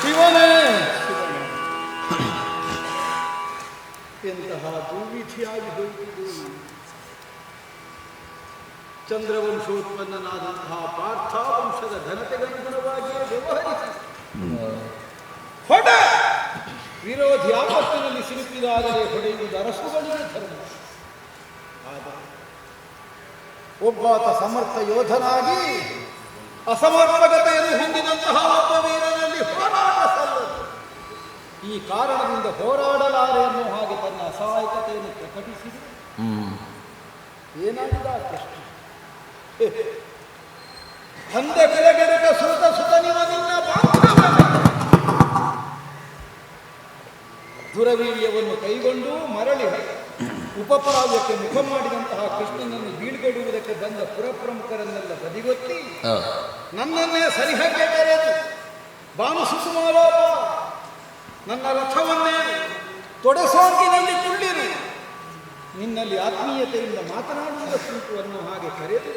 ಶಿವನೇ ಶಿವನೇ ಎಂತಹ ದುರ್ವಿಧಿಯಾಗಿ ಹೋಯಿತು ಚಂದ್ರವಂಶೋತ್ಪನ್ನನಾದಂತಹ ಪಾರ್ಥವಂಶದ ಘನತೆಗನುಗುಣವಾಗಿಯೇ ವ್ಯವಹರಿಸಿ ಹೊಡ ವಿರೋಧಿ ಆಪತ್ತಿನಲ್ಲಿ ಸಿಲುಕಿದಾಗಲೇ ಹೊಡೆಯುವುದು ಅರಸುಗಳಿಗೆ ಧರ್ಮ ಆದರೆ ಒಬ್ಬಾತ ಸಮರ್ಥ ಯೋಧನಾಗಿ ಅಸಮರ್ಪಕತೆಯನ್ನು ಹೊಂದಿದಂತಹ ಒಬ್ಬ ವೀರನಲ್ಲಿ ಹೋರಾಟ ಸಲ್ಲದು ಈ ಕಾರಣದಿಂದ ಹೋರಾಡಲಾರೆ ಅನ್ನೋ ಹಾಗೆ ತನ್ನ ಅಸಹಾಯಕತೆಯನ್ನು ಪ್ರಕಟಿಸಿ. ಏನಾಗಿದೆ ಆ ಪ್ರಶ್ನೆ? ಹೇ, ತಂದೆ ಕೆಳಗೆರಕ ಸುತ ಸುತನಿವ ನಿನ್ನ ದುರವೀರ್ಯವನ್ನು ಕೈಗೊಂಡು ಮರಳಿ ಉಪಪ್ರಾವ್ಯಕ್ಕೆ ಮುಖ ಮಾಡಿದಂತಹ ಕೃಷ್ಣನನ್ನು ಬೀಳ್ಗಡುವುದಕ್ಕೆ ಬಂದ ಪುರಪ್ರಮುಖರನ್ನೆಲ್ಲ ಬದಿಗೊತ್ತಿ. ನನ್ನನ್ನೇ ಸರಿಹಕ್ಕೆ ಕರೆದು ಬಾನು ಸುಸುಮಾರೋಪ ನನ್ನ ರಥವನ್ನೇ ತೊಡೆಸೋಂಕಿನಲ್ಲಿ ಕುಳ್ಳಿರಿ ನಿನ್ನಲ್ಲಿ ಆತ್ಮೀಯತೆಯಿಂದ ಮಾತನಾಡುವ ಅನ್ನೋ ಹಾಗೆ ಕರೆದು,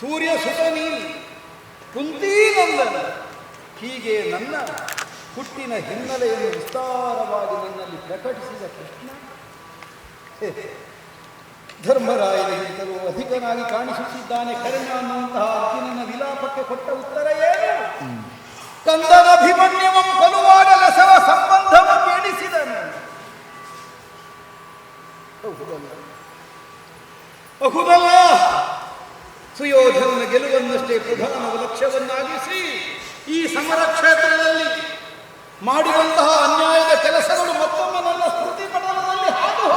ಸೂರ್ಯ ಸುತ ನೀನು ಕುಂತೀನಂದನ ಹೀಗೆ ನನ್ನ ಹುಟ್ಟಿನ ಹಿನ್ನೆಲೆಯನ್ನು ವಿಸ್ತಾರವಾಗಿ ನನ್ನಲ್ಲಿ ಪ್ರಕಟಿಸಿದ ಕೃಷ್ಣ. ಧರ್ಮರಾಯನಿಗಿಂತಲೂ ಅಧಿಕನಾಗಿ ಕಾಣಿಸುತ್ತಿದ್ದಾನೆ ಕರ್ಣ ಅನ್ನುವಂತಹ ಅರ್ಜುನನ ವಿಲಾಪಕ್ಕೆ ಕೊಟ್ಟ ಉತ್ತರ ಏನು? ಕಂದನ ಅಭಿಮನ್ಯವಂ ಲಸವ ಸಂಬಂಧವನ್ನು ಎಣಿಸಿದನು. ಬಹುದಲ್ಲ. ಸುಯೋಧನ ಗೆಲುವನ್ನಷ್ಟೇ ಪ್ರಧಾನವ ಲಕ್ಷ್ಯವನ್ನಾಗಿಸಿ ಈ ಸಮರ ಕ್ಷೇತ್ರದಲ್ಲಿ ಮಾಡಿರುವಂತಹ ಅನ್ಯಾಯದ ಕೆಲಸಗಳು ಮತ್ತೊಮ್ಮೆ ನನ್ನ ಸ್ಮೃತಿ ಪಟಲದಲ್ಲಿ ಹಾದು.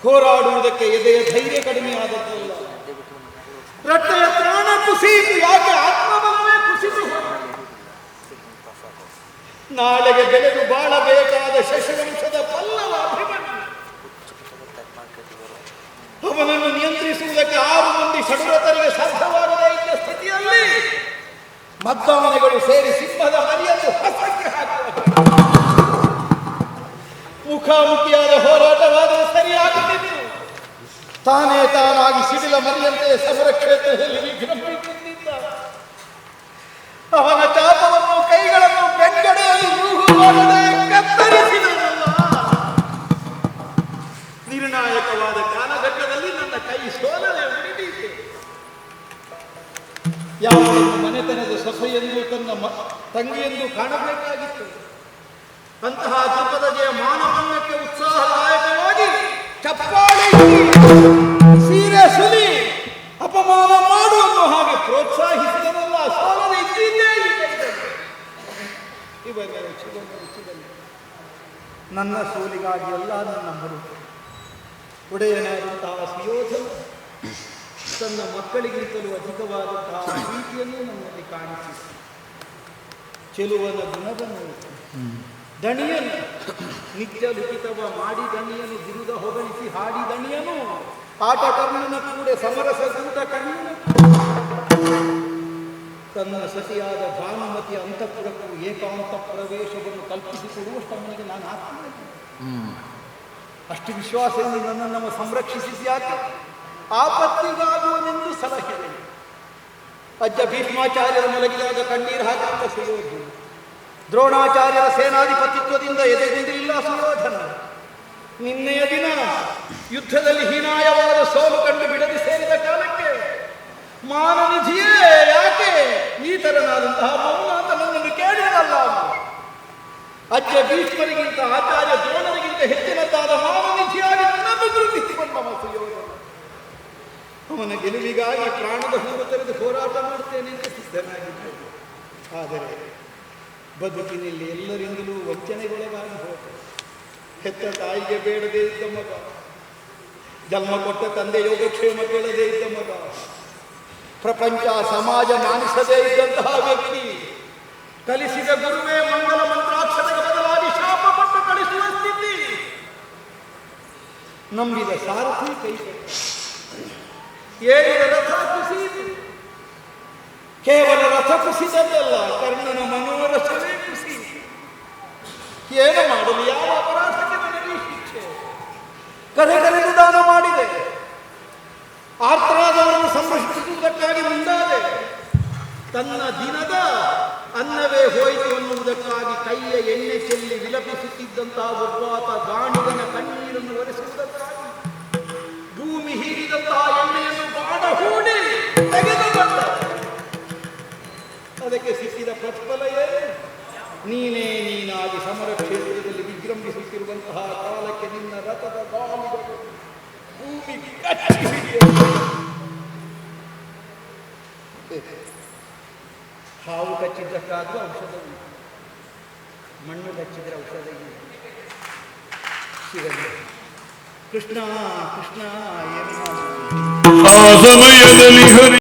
ಹೋರಾಡುವುದಕ್ಕೆ ಎದೆಯ ಧೈರ್ಯ ಕಡಿಮೆ ಆದದ್ದಲ್ಲ ರಟ್ಟೆಯ ಪ್ರಾಣ ಕುಸಿಯಿತು. ನಾಳೆಗೆ ಬೆಳೆದು ಬಾಳಬೇಕಾದ ಶಶವಂಶದ ಪಲ್ಲವ ಅಭಿಮನ್ಯು ಅವನನ್ನು ನಿಯಂತ್ರಿಸುವುದಕ್ಕೆ ಆರು ಮಂದಿ ಷಡ್ರತರಿಗೆ ಸಾಧ್ಯವಾಗದೇ ಇದ್ದ ಸ್ಥಿತಿಯಲ್ಲಿ ಮದ್ದಾವನೆಗಳು ಸೇರಿ ಸಿಂಹದ ಮರಿಯನ್ನು ಹಸಕ್ಕೆ ಮುಖಾಮುಖಿಯಾದ ಹೋರಾಟವಾದರೆ ಸರಿಯಾಗುತ್ತಿತ್ತು. ತಾನೇ ತಾನಾಗಿ ಸಿಡಿಲ ಮರಿಯಂತೆ ಸಮರ ಕ್ಷೇತ್ರದಲ್ಲಿ ವಿಜೃಂಭಿಸುತ್ತಿದ್ದ ನಿರ್ಣಾಯಕವಾದ ಕಾಲಘಟ್ಟದಲ್ಲಿ ನನ್ನ ಕೈ ಸೋಲಲೆ ಹಿಡಿದೀತೆ ಯಾವನು ಮನೆತನದ ಸೊಸೆಯೆಂದು ತನ್ನ ತಂಗಿಯೆಂದು ಕಾಣಬೇಕಾಗಿತ್ತು. ಅಂತಹ ದ್ರುಪದಜೆಯ ಮಾನವನ್ನಕ್ಕೆ ಉತ್ಸಾಹದಾಯಕವಾಗಿ ಚಪ್ಪಾಳೆ ನನ್ನ ಸೋಲಿಗಾಗಿ ಎಲ್ಲ ನನ್ನ ಮರುತು ಒಡೆಯನಾದಂತಹ ಸುಯೋಧನ. ತನ್ನ ಮಕ್ಕಳಿಗಿಂತಲೂ ಅಧಿಕವಾದಂತಹ ಪ್ರೀತಿಯನ್ನು ನಮ್ಮಲ್ಲಿ ಕಾಣಿಸಿ ಚೆಲುವನ ಗುಣವನ್ನು ದಣಿಯನು. ನಿತ್ಯ ಲಿಖಿತವ ಮಾಡಿ ದಣಿಯನು. ಬಿರುದ ಹೊಗಳಿಸಿ ಹಾಡಿ ದಣಿಯನು. ಆಟ ಕರ್ಣನ ಕೂಡ ಸಮರಸ ಕಣ್ಣನು ತನ್ನ ಸತಿಯಾದ ಭಾನುಮತಿಯ ಅಂತಃಪುರಕ್ಕೂ ಏಕಾಂತ ಪ್ರವೇಶವನ್ನು ಕಲ್ಪಿಸಿಕೊಡುವಷ್ಟವನಿಗೆ ನಾನು ಆತ್ಮ ಅಷ್ಟು ವಿಶ್ವಾಸದಿಂದ ನನ್ನನ್ನು ನಮ್ಮ ಸಂರಕ್ಷಿಸಿದ್ಯಾಕೆ? ಆಪತ್ತಿಗಾಗುವನೆಂದು ಸಲಹೆ ಅಜ್ಜ ಭೀಷ್ಮಾಚಾರ್ಯರ ಮಲಗಿದಾಗ ಕಣ್ಣೀರು ಹಾಕಂತ ಸುಯೋಧನ. ದ್ರೋಣಾಚಾರ್ಯರ ಸೇನಾಧಿಪತಿತ್ವದಿಂದ ಎದೆಗುಂದಿಲ್ಲ ಸುಯೋಧನ. ನಿನ್ನೆಯ ದಿನ ಯುದ್ಧದಲ್ಲಿ ಹೀನಾಯವಾದ ಸೋಲು ಕಂಡು ಬಿಡದೆ ಸೇರಿದ ಕಾಲಕ್ಕೆ ಮಾನನಿಧಿಯೇ ಯಾಕೆ ಅಂತ ನನ್ನನ್ನು ಕೇಳಿರಲ್ಲ. ಅಜ್ಜ ಭೀಷ್ಮರಿಗಿಂತ ಆಚಾರ್ಯ ದ್ರೋಣರಿಗಿಂತ ಹೆಚ್ಚಿನದ್ದಾದ ಮಾನನಿಧಿಯಾಗಿ ನನ್ನನ್ನು ಗುರುತಿಸಿಕೊಂಡವ ಸುಯೋಧನ ಅವನ ಗೆಲುವಿಗಾಗಿ ಪ್ರಾಣದ ಹೂವು ತೆರೆದು ಹೋರಾಟ ಮಾಡುತ್ತೇನೆ ಎಂದು ಸಿದ್ಧನಾಗಿದ್ದ. ಆದರೆ ಬದುಕಿನಲ್ಲಿ ಎಲ್ಲರಿಂದಲೂ ವಂಚನೆಗೊಳಗಾಗಿ ಹೋದ. ಹೆತ್ತ ತಾಯಿಗೆ ಬೇಡದೇ ಇದ್ದ ಮಗ. ಜನ್ಮ ಕೊಟ್ಟ ತಂದೆ ಯೋಗಕ್ಷೇಮ ಕೇಳದೇ ಇದ್ದ ಮಗ. ಪ್ರಪಂಚ, ಸಮಾಜ ಮಾನಿಸದೇ ಇದ್ದಂತಹ ವ್ಯಕ್ತಿ. ಕಲಿಸಿದ ಗುರುವೇ ಮಂಗಲ ಮಂತ್ರಾಕ್ಷರಗಳ ಬದಲಾಗಿ ಶಾಪ ಕಳಿಸುವ ಸ್ಥಿತಿ. ನಂಬಿದ ಸಾರಥಿ ಕೈ ಏರಿದ ರಥ ಕುಸಿಯಿತು ಕೇವಲ ರಥ ಕುಸಿದದ್ದಲ್ಲ, ಕರ್ಣನ ಮನೋರಥವೇ ಕುಸಿ ಏನು ಮಾಡಲು, ಯಾವ ಅಪರಾಧಕ್ಕೆ ನನಗೆ ಶಿಕ್ಷೆ? ಕರೆ ಕರೆದು ದಾನ ಮಾಡಿದೆ. ಆರ್ತರಾದವರನ್ನು ಸಂರಕ್ಷಿಸುವುದಕ್ಕಾಗಿ ಮುಂದಾದೆ. ತನ್ನ ದಿನದ ಅನ್ನವೇ ಹೋಯಿತು ಅನ್ನುವುದಕ್ಕಾಗಿ ಕೈಯ ಎಣ್ಣೆ ಚೆಲ್ಲಿ ವಿಲಪಿಸುತ್ತಿದ್ದಂತಹ ಒಬ್ಬಾತ ಗಾಣಿಗನ ಕಣ್ಣೀರನ್ನು ಒರೆಸುವುದಕ್ಕಾಗಿ ಭೂಮಿ ಹೀರಿದಂತಹ ಎಣ್ಣೆಯನ್ನು ಬಾಡ ಹೂಡಿ ತೆಗೆದು ಬಂದ ಅದಕ್ಕೆ ಸಿಕ್ಕಿದ ಪ್ರತಿಫಲ ನೀನೇ ನೀನಾಗಿ ಸಮರ ಕ್ಷೇತ್ರದಲ್ಲಿ ವಿಜೃಂಭಿಸುತ್ತಿರುವಂತಹ ಕಾಲಕ್ಕೆ ನಿನ್ನ ರಥದ ಗಾಲಿಗಳು ಭೂಮಿ ಹಿಡಿಯುತ್ತವೆ. ಹಾವು ಕಚ್ಚಿದ್ದಕ್ಕಾದರೂ ಔಷಧ ಉಂಟು. ಮಣ್ಣು ಕಚ್ಚಿದ್ರೆ ಔಷಧ ಇಲ್ಲ. ಸಿಗಲ್ಲ ಕೃಷ್ಣ ಕೃಷ್ಣ ಏನು ಸಮಯದಲ್ಲಿ